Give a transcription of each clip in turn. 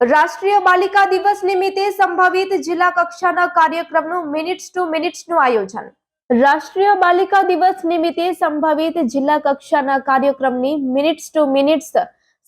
રાષ્ટ્રીય બાલિકા દિવસ નિમિત્તે સંભવિત જિલ્લા કક્ષાના કાર્યક્રમનું મિનિટ્સ ટુ મિનિટ્સનું આયોજન. રાષ્ટ્રીય બાલિકા દિવસ નિમિત્તે સંભવિત જિલ્લા કક્ષાના કાર્યક્રમની મિનિટ્સ ટુ મિનિટ્સ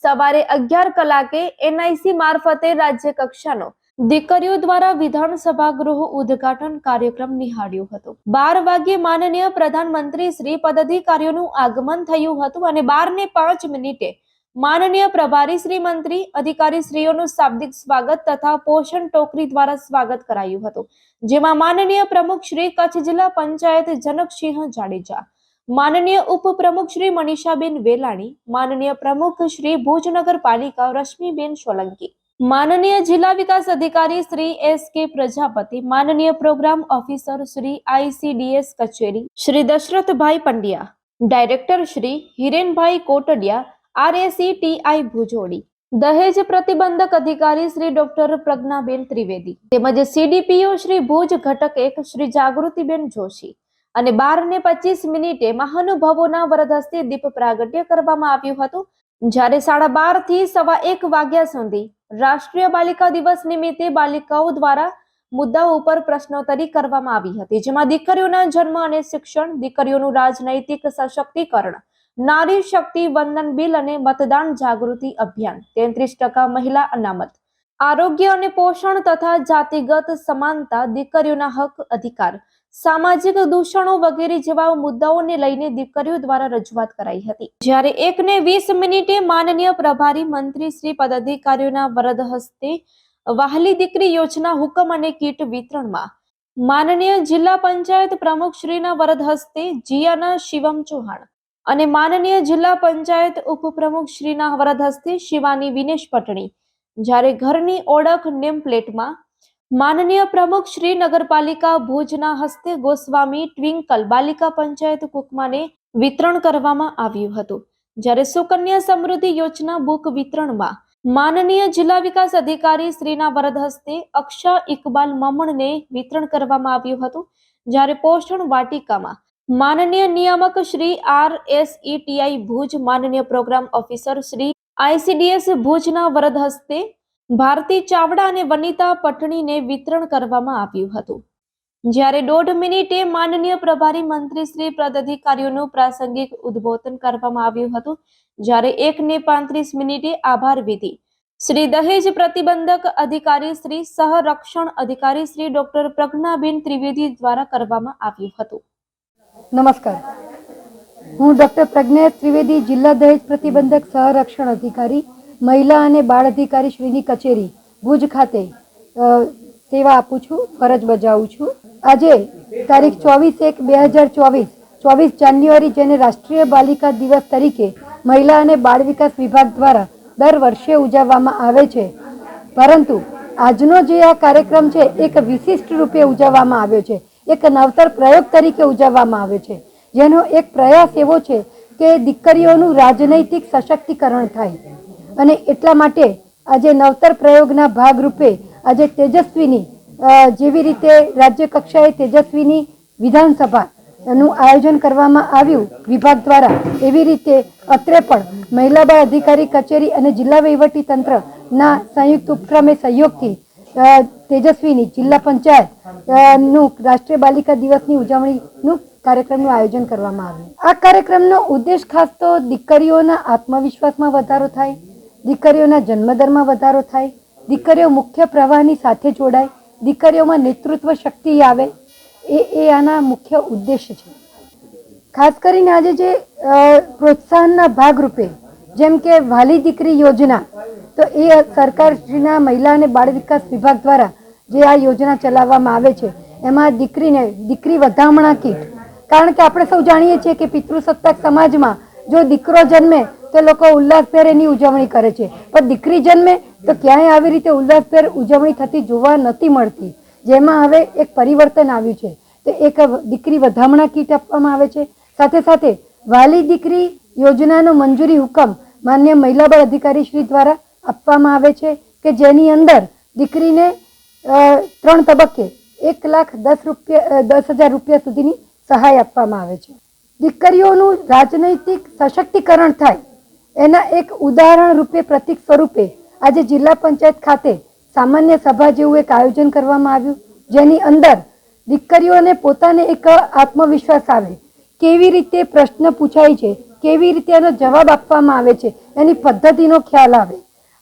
સવારે અગિયાર કલાકે એનઆઈસી મારફતે રાજ્ય કક્ષાનો દીકરીઓ દ્વારા વિધાનસભા ગૃહ ઉદ્ઘાટન કાર્યક્રમ નિહાળ્યો હતો. બાર વાગ્યે માનનીય પ્રધાનમંત્રી શ્રી પદાધિકારીઓનું આગમન થયું હતું અને બાર ને પાંચ મિનિટે માનનીય પ્રભારી શ્રી મંત્રી અધિકારી શ્રીઓનું શાબ્દિક સ્વાગત તથા પોષણ ટોકરી દ્વારા સ્વાગત કરાયું હતું. જેમાં માનનીય પ્રમુખ શ્રી કચ્છ જિલ્લા પંચાયત જનકસિંહ જાડેજા, માનનીય ઉપપ્રમુખ શ્રી મનીષાબેન વેલાણી, માનનીય પ્રમુખ શ્રી ભુજ નગરપાલિકા રશ્મિબેન સોલંકી, માનનીય જિલ્લા વિકાસ અધિકારી શ્રી એસ કે પ્રજાપતિ, માનનીય પ્રોગ્રામ ઓફિસર શ્રી આઈસીડીએસ કચેરી, Shri Dashrathbhai Pandya, director Shri Hirenbhai Kotadiya RAC TI Bhujodi. દહેજ પ્રતિબંધક અધિકારી શ્રી ડોક્ટર પ્રજ્ઞાબેન ત્રિવેદી તેમજ સીડીપીઓ શ્રી ભુજ ઘટક એક શ્રી જાગૃતિબેન જોશી અને બાર ને પચીસ મિનિટે મહાનુભાવોના વરદહસ્તે દીપ પ્રાગટ્ય કરવામાં આવ્યું હતું, જ્યારે સાડા બારથી સવા એક વાગ્યા સુધી રાષ્ટ્રીય બાલિકા દિવસ નિમિત્તે બાલિકાઓ દ્વારા મુદ્દાઓ ઉપર પ્રશ્નોત્તરી કરવામાં આવી હતી, જેમાં દીકરીઓના જન્મ અને શિક્ષણ, દીકરીઓનું રાજનૈતિક સશક્તિકરણ નારી શક્તિ વંદન બિલ અને મતદાન જાગૃતિ અભિયાન. તેત્રીસ ટકા મહિલા અનામત. આરોગ્ય અને પોષણ તથા જાતિગત સમાનતા દીકરીઓના હક અધિકાર. સામાજિક દૂષણો વગેરે જેવા મુદ્દાઓને લઈને દીકરીઓ દ્વારા રજૂઆત કરાઈ હતી. જ્યારે એક ને વીસ મિનિટે માનનીય પ્રભારી મંત્રી શ્રી પદાધિકારીઓના વરદ હસ્તે વહાલી દીકરી યોજના હુકમ અને કીટ વિતરણમાં માનનીય જિલ્લા પંચાયત પ્રમુખ શ્રીના વરદ હસ્તે જીયાના શિવમ ચૌહાણ અને માનનીય જિલ્લા પંચાયત ઉપપ્રમુખ શ્રીના વરદ હસ્તે શિવાની વિનેશ પટણી. જ્યારે ઘરની ઓળખ નેમ પ્લેટમાં માનનીય પ્રમુખ શ્રી નગરપાલિકા ભુજના હસ્તે ગોસ્વામી ટ્વિંકલ બાલિકા પંચાયત કુકમાને વિતરણ કરવામાં આવ્યું હતું. જ્યારે સુકન્યા સમૃદ્ધિ યોજના બુક વિતરણમાં માનનીય જિલ્લા વિકાસ અધિકારી શ્રીના વરદ હસ્તે અક્ષા ઇકબાલ મમણને વિતરણ કરવામાં આવ્યું હતું. જ્યારે પોષણ વાટિકામાં માનનીય નિયામક Shri R S TI Bhuj માનનીય પ્રોગ્રામ ઓફિસર શ્રી આઈસીડીએસ ભુજના વરદ હસ્તે ભારતી ચાવડા અને વનિતા પટણીને વિતરણ કરવામાં આવ્યું હતું. જ્યારે દોઢ મિનિટે માનનીય પ્રભારી મંત્રી શ્રી પદાધિકારીઓનું પ્રાસંગિક ઉદ્બોધન કરવામાં આવ્યું હતું, જ્યારે એક ને પાંત્રીસ મિનિટે આભાર વિધિ. શ્રી દહેજ પ્રતિબંધક અધિકારી શ્રી સહરક્ષણ અધિકારી શ્રી ડોક્ટર પ્રજ્ઞાબેન ત્રિવેદી દ્વારા કરવામાં આવ્યું હતું. નમસ્કાર. હું ડૉક્ટર પ્રજ્ઞા ત્રિવેદી, જિલ્લા દહેજ પ્રતિબંધક સહરક્ષણ અધિકારી, મહિલા અને બાળ અધિકારી શ્રીની કચેરી, ભુજ ખાતે સેવા આપું છું, ફરજ બજાવું છું. આજે તારીખ ચોવીસ એક બે હજાર ચોવીસ ચોવીસ જાન્યુઆરી જેને રાષ્ટ્રીય બાલિકા દિવસ તરીકે મહિલા અને બાળ વિકાસ વિભાગ દ્વારા દર વર્ષે ઉજવવામાં આવે છે. પરંતુ આજનો જે આ કાર્યક્રમ છે, એક વિશિષ્ટ રૂપે ઉજવવામાં આવ્યો છે. એક નવતર પ્રયોગ તરીકે ઉજવવામાં આવે છે. જેનો એક પ્રયાસ એવો છે કે દીકરીઓનું રાજનૈતિક સશક્તિકરણ થાય. અને એટલા માટે આજે નવતર પ્રયોગના ભાગરૂપે આજે તેજસ્વીની જેવી રીતે રાજ્ય કક્ષાએ તેજસ્વીની વિધાનસભા નું આયોજન કરવામાં આવ્યું વિભાગ દ્વારા, એવી રીતે અત્રે પણ મહિલા બાળ અધિકારી કચેરી અને જિલ્લા વહીવટી તંત્રના સંયુક્ત ઉપક્રમે સહયોગથી તેજસ્વીની જિલ્લા પંચાયતનું રાષ્ટ્રીય બાલિકા દિવસની ઉજવણીનું કાર્યક્રમનું આયોજન કરવામાં આવ્યું. આ કાર્યક્રમનો ઉદ્દેશ ખાસ તો દીકરીઓના આત્મવિશ્વાસમાં વધારો થાય, દીકરીઓના જન્મદરમાં વધારો થાય, દીકરીઓ મુખ્ય પ્રવાહની સાથે જોડાય, દીકરીઓમાં નેતૃત્વ શક્તિ આવે, એ એ આના મુખ્ય ઉદ્દેશ છે. ખાસ કરીને આજે જે પ્રોત્સાહનના ભાગરૂપે, જેમ કે વાલી દીકરી યોજના તો એ સરકારશ્રીના મહિલા અને બાળ વિકાસ વિભાગ દ્વારા જે આ યોજના ચલાવવામાં આવે છે, એમાં દીકરીને, દીકરી વધામણા કીટ. કારણ કે આપણે સૌ જાણીએ છીએ કે પિતૃસત્તાક સમાજમાં જો દીકરો જન્મે, તો લોકો ઉલ્લાસભેર એની ઉજવણી કરે છે. પણ દીકરી જન્મે, તો ક્યાંય આવી રીતે ઉલ્લાસભેર ઉજવણી થતી જોવા નથી મળતી. જેમાં હવે એક પરિવર્તન આવ્યું છે. તો એક દીકરી વધામણા કીટ આપવામાં આવે છે. સાથે સાથે વાલી દીકરી યોજનાનો મંજૂરી હુકમ માન્ય મહિલા બળ અધિકારી શ્રી દ્વારા આપવામાં આવે છે કે જેની અંદર દીકરીને ત્રણ તબક્કે એક લાખ દસ રૂપિયા દસ હજાર રૂપિયા સુધીની સહાય આપવામાં આવે છે. દીકરીઓનું રાજનૈતિક સશક્તિકરણ થાય, એના એક ઉદાહરણ રૂપે પ્રતિક સ્વરૂપે આજે જિલ્લા પંચાયત ખાતે સામાન્ય સભા જેવું એક આયોજન કરવામાં આવ્યું, જેની અંદર દીકરીઓને પોતાને એક આત્મવિશ્વાસ આવે, કેવી રીતે પ્રશ્ન પૂછાય છે, કેવી રીતે એનો જવાબ આપવામાં આવે છે, એની પદ્ધતિનો ખ્યાલ આવે.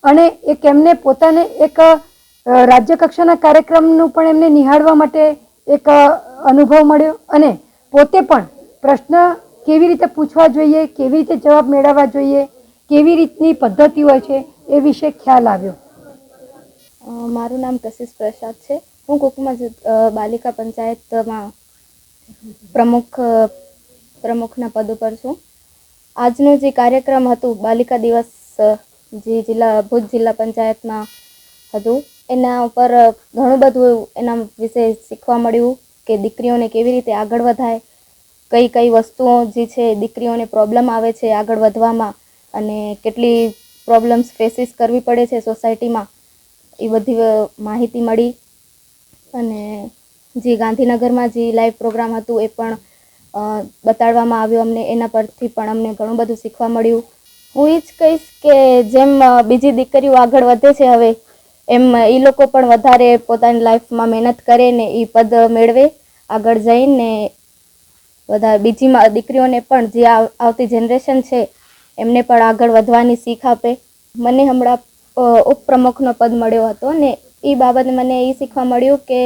અને એક એમને પોતાને એક રાજ્યકક્ષાના રાજ્ય કક્ષાના કાર્યક્રમનું પણ એમને નિહાળવા માટે એક અનુભવ મળ્યો. અને પોતે પણ પ્રશ્ન કેવી રીતે પૂછવા જોઈએ, કેવી રીતે જવાબ મેળવવા જોઈએ, કેવી રીતની પદ્ધતિ હોય છે એ વિશે ખ્યાલ આવ્યો. મારું નામ કશિશ પ્રસાદ છે. હું કુકમા બાલિકા પંચાયતમાં પ્રમુખ પ્રમુખના પદ ઉપર છું. આજનો જે કાર્યક્રમ હતું, બાલિકા દિવસ જે જિલ્લા, ભુજ જિલ્લા પંચાયતમાં હતું. એના ઉપર ઘણું બધું એના વિશે શીખવા મળ્યું કે દીકરીઓને કેવી રીતે આગળ વધાય, કઈ કઈ વસ્તુઓ જે છે દીકરીઓને પ્રોબ્લેમ આવે છે આગળ વધવામાં અને કેટલી પ્રોબ્લેમ્સ ફેસીસ કરવી પડે છે સોસાયટીમાં એ બધી માહિતી મળી. અને જે ગાંધીનગરમાં જે લાઈવ પ્રોગ્રામ હતું એ પણ બતાડવામાં આવ્યું અમને. એના પરથી પણ અમને ઘણું બધું શીખવા મળ્યું. હું એ જ કહીશ કે જેમ બીજી દીકરીઓ આગળ વધે છે હવે, એમ એ લોકો પણ વધારે પોતાની લાઈફમાં મહેનત કરે ને એ પદ મેળવે, આગળ જઈને બધા બીજીમાં દીકરીઓને પણ જે આવતી જનરેશન છે, એમને પણ આગળ વધવાની શીખ આપે. મને હમણાં ઉપપ્રમુખનો પદ મળ્યો હતો ને એ બાબતે મને એ શીખવા મળ્યું કે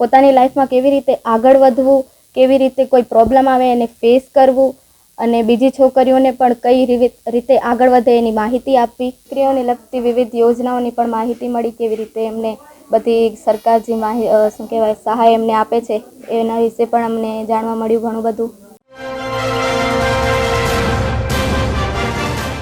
પોતાની લાઈફમાં કેવી રીતે આગળ વધવું, કેવી રીતે કોઈ પ્રોબ્લેમ આવે એને ફેસ કરવું અને બીજી છોકરીઓને પણ કઈ રીતે આગળ વધે એની માહિતી આપવી દીકરીઓને લગતી વિવિધ યોજનાઓની પણ માહિતી મળી કેવી રીતે એમને બધી સરકાર જે માહિ શું કહેવાય, સહાય એમને આપે છે. એના વિશે પણ અમને જાણવા મળ્યું ઘણું બધું.